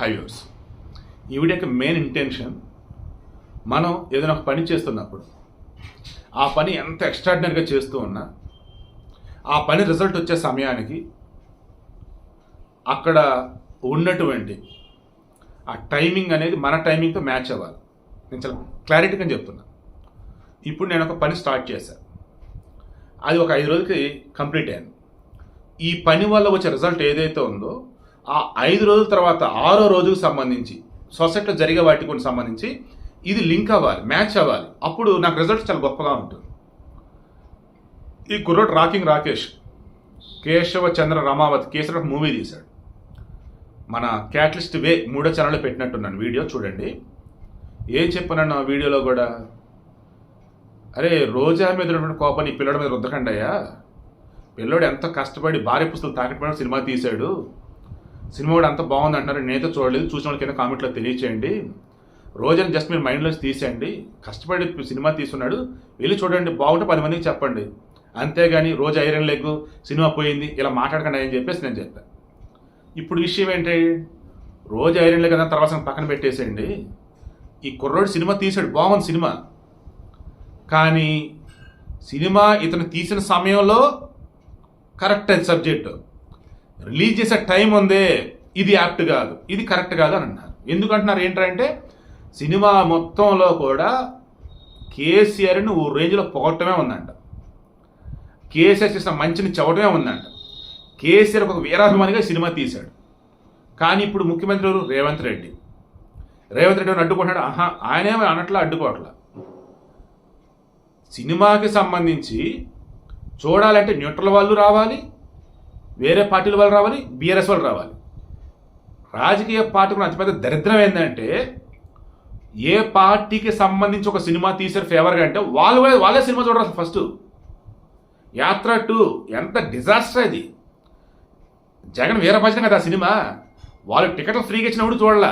Highways. ఈ video యొక్క main intention మనం ఏదైనా ఒక పని చేస్తున్నప్పుడు ఆ పని ఎంత ఎక్స్ట్రాడినరీగా చేస్తూ ఉన్నా ఆ పని రిజల్ట్ వచ్చే సమయానికి అక్కడ ఉన్నటువంటి ఆ టైమింగ్ అనేది మన టైమింగ్తో మ్యాచ్ అవ్వాలి. నేను చాలా క్లారిటీగా చెప్తున్నా. ఇప్పుడు నేను ఒక పని స్టార్ట్ చేశాను అది ఒక ఐదు రోజులకి కంప్లీట్ అయ్యాను ఈ పని వల్ల వచ్చే రిజల్ట్ ఏదైతే ఉందో ఆ ఐదు రోజుల తర్వాత ఆరో రోజుకు సంబంధించి సొసైటీలో జరిగే వాటికి సంబంధించి ఇది లింక్ అవ్వాలి మ్యాచ్ అవ్వాలి. అప్పుడు నాకు రిజల్ట్ చాలా గొప్పగా ఉంటుంది. ఈ కుర్రోడు రాకింగ్ రాకేష్ కేశవ చంద్ర రమావతి కేసర మూవీ తీశాడు. మన క్యాటలిస్ట్ వే మూడో ఛానల్లో పెట్టినట్టున్నాను వీడియో చూడండి. ఏం చెప్పానన్న ఆ వీడియోలో కూడా? అరే రోజా మీద ఉన్నటువంటి కోపాన్ని ఈ పిల్లడి మీద రుద్దకండి అయ్యా పిల్లోడు ఎంత కష్టపడి భార్య పుస్తకం తాకట్టు సినిమా తీశాడు. సినిమా కూడా అంత బాగుంది అంటున్నారు. నేనైతే చూడలేదు. చూసిన వాళ్ళకి కామెంట్లో తెలియచేయండి. రోజని జస్ట్ మీరు మైండ్లోంచి తీసేయండి. కష్టపడి సినిమా తీసుకున్నాడు వెళ్ళి చూడండి. బాగుంటే పది మందికి చెప్పండి. అంతేగాని రోజు ఐరన్ లెగ్ సినిమా పోయింది. ఇలా మాట్లాడకండి అని చెప్పేసి నేను చెప్పాను ఇప్పుడు విషయం ఏంటి? రోజు ఐరన్ లెగ్ అన్న తర్వాత పక్కన పెట్టేసేయండి. ఈ కుర్రోడు సినిమా తీసాడు బాగుంది సినిమా. కానీ సినిమా ఇతను తీసిన సమయంలో కరెక్ట్ అయింది సబ్జెక్టు రిలీజ్ చేసే టైం ఉందే ఇది యాప్ట్ కాదు ఇది కరెక్ట్ కాదు అని అన్నారు. ఎందుకంటున్నారు ఏంటంటే సినిమా మొత్తంలో కూడా కేసీఆర్ని ఓ రేంజ్లో పొగట్టమే ఉందంట. కేసీఆర్ చేసిన మంచిని చెవటమే ఉందంట. కేసీఆర్ ఒక వీరాభిమానిగా సినిమా తీశాడు. కానీ ఇప్పుడు ముఖ్యమంత్రి రేవంత్ రెడ్డి. రేవంత్ రెడ్డి అడ్డుకుంటున్నాడు? ఆహా ఆయనేమో అన్నట్లా అడ్డుకోవట్లా. సినిమాకి సంబంధించి చూడాలంటే న్యూట్రల్ వాళ్ళు రావాలి వేరే పార్టీల వాళ్ళు రావాలి బీఆర్ఎస్ వాళ్ళు రావాలి. రాజకీయ పార్టీకి అతిపెద్ద దరిద్రం ఏంటంటే ఏ పార్టీకి సంబంధించి ఒక సినిమా తీసారు ఫేవర్గా అంటే వాళ్ళు వాళ్ళే సినిమా చూడరు ఫస్ట్. యాత్ర టూ ఎంత డిజాస్టర్ అది జగన్ వీరభజన కదా ఆ సినిమా. వాళ్ళు టికెట్లు ఫ్రీగా ఇచ్చినప్పుడు చూడాల.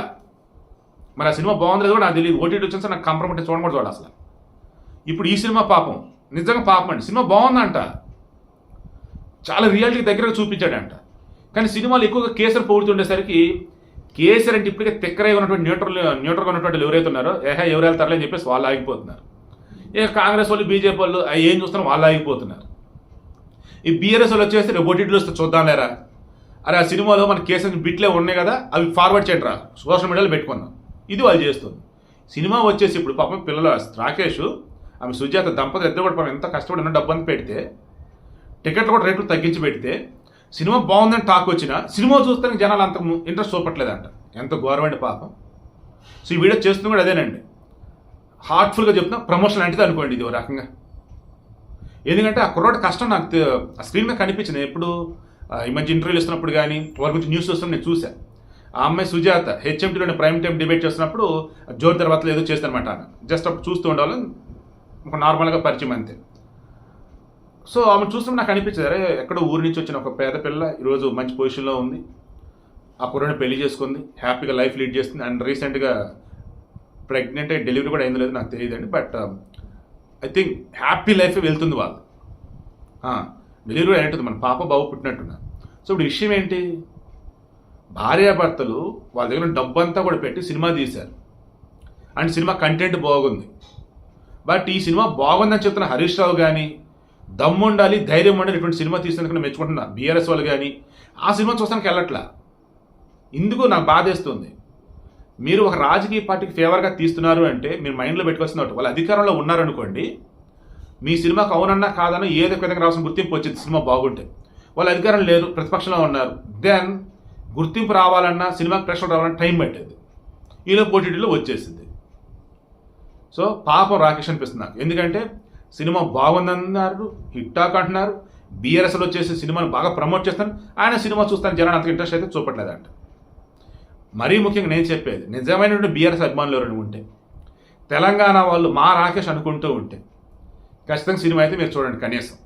మరి ఆ సినిమా బాగుంది కూడా నాకు తెలియదు ఓటీటీ వచ్చిన నాకు కంప్రమెంట్ చూడకూడదు చూడాలి అసలు. ఇప్పుడు ఈ సినిమా పాపం. నిజంగా పాపం అండి. సినిమా బాగుందంట. చాలా రియాలిటీ దగ్గరగా చూపించాడంట. కానీ సినిమాలు ఎక్కువగా కేసర్ పోగుతుండేసరికి కేసరి అంటే ఇప్పటికే తెక్కరై ఉన్నటువంటి న్యూట్రల్ న్యూట్రల్గా ఉన్నటువంటి ఎవరైతే ఉన్నారో ఏహా ఎవరు వెళ్తారని చెప్పేసి వాళ్ళు ఆగిపోతున్నారు. ఇక కాంగ్రెస్ వాళ్ళు బీజేపీ వాళ్ళు అవి ఏం చూస్తున్నారు వాళ్ళు ఆగిపోతున్నారు. ఈ బీఆర్ఎస్ వాళ్ళు వచ్చేస్తే రేపు ఓటీటీలో వస్తే చూద్దాం లేరా అరే ఆ సినిమాలో మన కేసర్ బిట్లే ఉన్నాయి కదా అవి ఫార్వర్డ్ చేయండి రా. సోషల్ మీడియాలో పెట్టుకుందాం ఇది వాళ్ళు చేస్తుంది. సినిమా వచ్చేసి ఇప్పుడు పాపం పిల్లలు రాకేష్ ఆమె సుజాత దంపతులు ఎద్దరు కూడా ఎంత కష్టపడి ఉన్న డబ్బు అని పెడితే టికెట్లు కూడా రేట్లు తగ్గించి పెడితే సినిమా బాగుందని టాక్ వచ్చిన సినిమా చూస్తానికి జనాలు అంత ఇంట్రెస్ట్ చూపట్లేదంట. ఎంత ఘోరమైన పాపం. సో ఈ వీడియో చేస్తుంది కూడా అదేనండి. హార్ట్ఫుల్గా చెప్తున్నా ప్రమోషన్ లాంటిది అనుకోండి ఇది ఓ రకంగా. ఎందుకంటే ఆ కుర్రోడు కష్టం నాకు ఆ స్క్రీన్ మీద కనిపించింది. ఎప్పుడు ఈ మధ్య ఇంటర్వ్యూలు ఇస్తున్నప్పుడు కానీ వారి గురించి న్యూస్ వస్తున్నప్పుడు నేను చూశాను ఆ అమ్మాయి సుజాత హెచ్ఎంటీలోని ప్రైమ్ టైం డిబేట్ చేస్తున్నప్పుడు జోరు తర్వాత ఏదో చేస్తానమాట జస్ట్ అప్పుడు చూస్తూ ఉండాలని ఒక నార్మల్గా పరిచయం అంతే. సో ఆమె చూస్తున్నప్పుడు నాకు అనిపించింది అరే ఎక్కడో ఊరి నుంచి వచ్చిన ఒక పేద పిల్ల ఈరోజు మంచి పొజిషన్లో ఉంది. ఆ కుర్రని పెళ్ళి చేసుకుంది హ్యాపీగా లైఫ్ లీడ్ చేస్తుంది. అండ్ రీసెంట్గా ప్రెగ్నెంట్ అయ్యి డెలివరీ కూడా అయింది లేదు నాకు తెలియదండి but I think happy life వెళ్తుంది వాళ్ళు డెలివరీ కూడా ఏంటుంది మన పాప బాబు పుట్టినట్టున్నారు. సో ఇప్పుడు విషయం ఏంటి? భార్యాభర్తలు వాళ్ళ దగ్గర డబ్బు అంతా కూడా పెట్టి సినిమా తీశారు. అండ్ సినిమా కంటెంట్ బాగుంది. బట్ ఈ సినిమా బాగుందని చెప్తున్న హరీష్ రావు కానీ దమ్ముండాలి ధైర్యం ఉండాలి ఇటువంటి సినిమా తీసినందుకు నేను మెచ్చుకుంటున్నా. బీఆర్ఎస్ వాళ్ళు కానీ ఆ సినిమా చూస్తానికి వెళ్ళట్లా. ఇందుకు నాకు బాధేస్తుంది మీరు ఒక రాజకీయ పార్టీకి ఫేవర్గా తీస్తున్నారు అంటే మీరు మైండ్లో పెట్టుకోవాల్సిన వాళ్ళు అధికారంలో ఉన్నారనుకోండి మీ సినిమాకు అవునన్నా కాదన్నా ఏదో విధంగా రావాల్సిన గుర్తింపు వచ్చింది సినిమా బాగుంటే. వాళ్ళు అధికారం లేరు ప్రతిపక్షంలో ఉన్నారు. దెన్ గుర్తింపు రావాలన్నా సినిమాకి ప్రెషర్ రావాలన్నా టైం పట్టేది. ఈలో పోటీలో వచ్చేసింది. సో పాపం రాకేష్ అనిపిస్తుంది నాకు. ఎందుకంటే సినిమా బాగుందన్నారు హిట్టాక్ అంటున్నారు బీఆర్ఎస్లో వచ్చేసి సినిమాని బాగా ప్రమోట్ చేస్తాను ఆయన సినిమా చూస్తాను జనాన్ని అంత ఇంట్రెస్ట్ అయితే చూపట్లేదంట. మరీ ముఖ్యంగా నేను చెప్పేది నిజమైనటువంటి బీఆర్ఎస్ అభిమానులు ఎవరైనా ఉంటే తెలంగాణ వాళ్ళు మా రాకేష్ అనుకుంటూ ఉంటే ఖచ్చితంగా సినిమా అయితే మీరు చూడండి కనీసం.